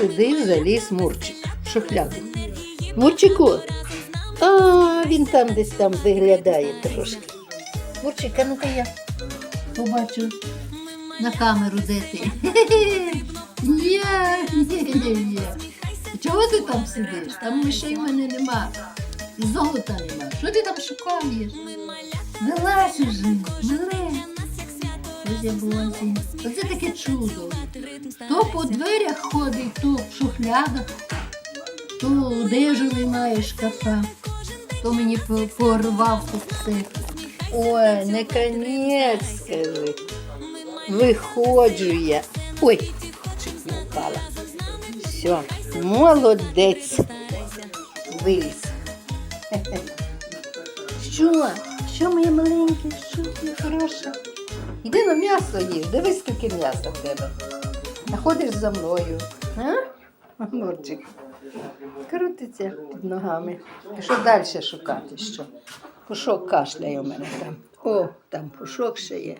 туди заліз Мурчик. Шухляду. Мурчику. А, він там десь там виглядає трошки. Мурчик, а ну-ка я побачу на камеру, де ти. Ні, ні, ні, ні. Чого ти там сидиш? Там мишей в мене нема. І золота нема. Що ти там шукаєш? Вилазь уже, мале. Я. Оце таке чудо. То по дверях ходить, то в шухлядах, то одежу немає шкафа, то мені порвав все. Ой, наконець, скажи. Виходжу я. Ой, чуть не впала. Все, молодець. Виліз. Що? Що моє маленьке? Що ти хороша? Іди на м'ясо є, дивись, скільки м'яса в тебе. Находиш за мною. А? Мурчик. Крутиться під ногами. Що далі шукати що. Пушок кашляє у мене там. О, там пушок ще є.